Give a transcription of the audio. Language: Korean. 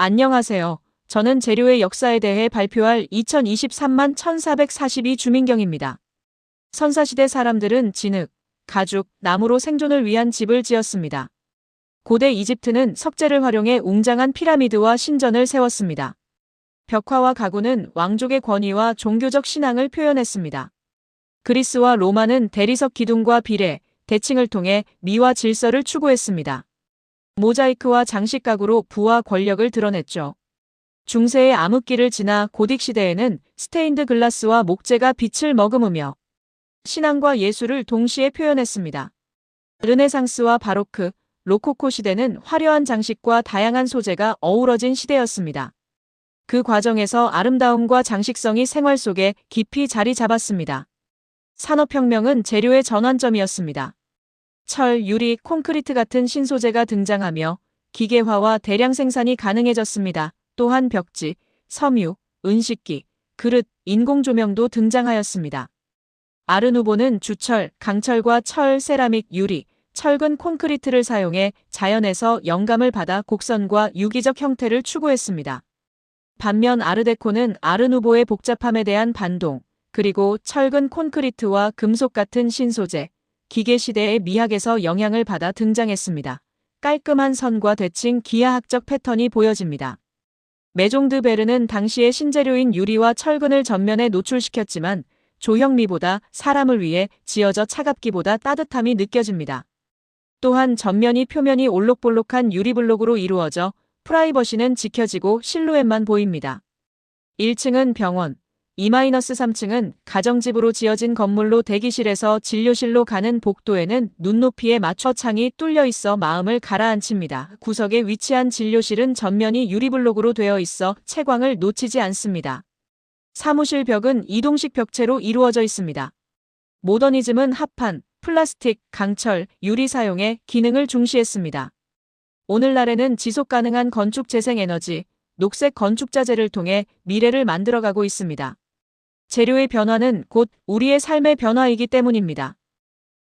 안녕하세요. 저는 재료의 역사에 대해 발표할 2023만 1442 주민경입니다. 선사시대 사람들은 진흙, 가죽, 나무로 생존을 위한 집을 지었습니다. 고대 이집트는 석재를 활용해 웅장한 피라미드와 신전을 세웠습니다. 벽화와 가구는 왕족의 권위와 종교적 신앙을 표현했습니다. 그리스와 로마는 대리석 기둥과 비례, 대칭을 통해 미와 질서를 추구했습니다. 모자이크와 장식 가구로 부와 권력을 드러냈죠. 중세의 암흑기를 지나 고딕 시대에는 스테인드 글라스와 목재가 빛을 머금으며 신앙과 예술을 동시에 표현했습니다. 르네상스와 바로크, 로코코 시대는 화려한 장식과 다양한 소재가 어우러진 시대였습니다. 그 과정에서 아름다움과 장식성이 생활 속에 깊이 자리 잡았습니다. 산업혁명은 재료의 전환점이었습니다. 철, 유리, 콘크리트 같은 신소재가 등장하며 기계화와 대량 생산이 가능해졌습니다. 또한 벽지, 섬유, 은식기, 그릇, 인공조명도 등장하였습니다. 아르누보는 주철, 강철과 철, 세라믹, 유리, 철근 콘크리트를 사용해 자연에서 영감을 받아 곡선과 유기적 형태를 추구했습니다. 반면 아르데코는 아르누보의 복잡함에 대한 반동, 그리고 철근 콘크리트와 금속 같은 신소재, 기계 시대의 미학에서 영향을 받아 등장했습니다. 깔끔한 선과 대칭 기하학적 패턴이 보여집니다. 메종드 베르는 당시의 신재료인 유리와 철근을 전면에 노출시켰지만 조형미보다 사람을 위해 지어져 차갑기보다 따뜻함이 느껴집니다. 또한 전면이 표면이 올록볼록한 유리블록으로 이루어져 프라이버시는 지켜지고 실루엣만 보입니다. 1층은 병원, 2-3층은 가정집으로 지어진 건물로 대기실에서 진료실로 가는 복도에는 눈높이에 맞춰 창이 뚫려 있어 마음을 가라앉힙니다. 구석에 위치한 진료실은 전면이 유리블록으로 되어 있어 채광을 놓치지 않습니다. 사무실 벽은 이동식 벽체로 이루어져 있습니다. 모더니즘은 합판, 플라스틱, 강철, 유리 사용에 기능을 중시했습니다. 오늘날에는 지속 가능한 건축 재생 에너지, 녹색 건축 자재를 통해 미래를 만들어가고 있습니다. 재료의 변화는 곧 우리의 삶의 변화이기 때문입니다.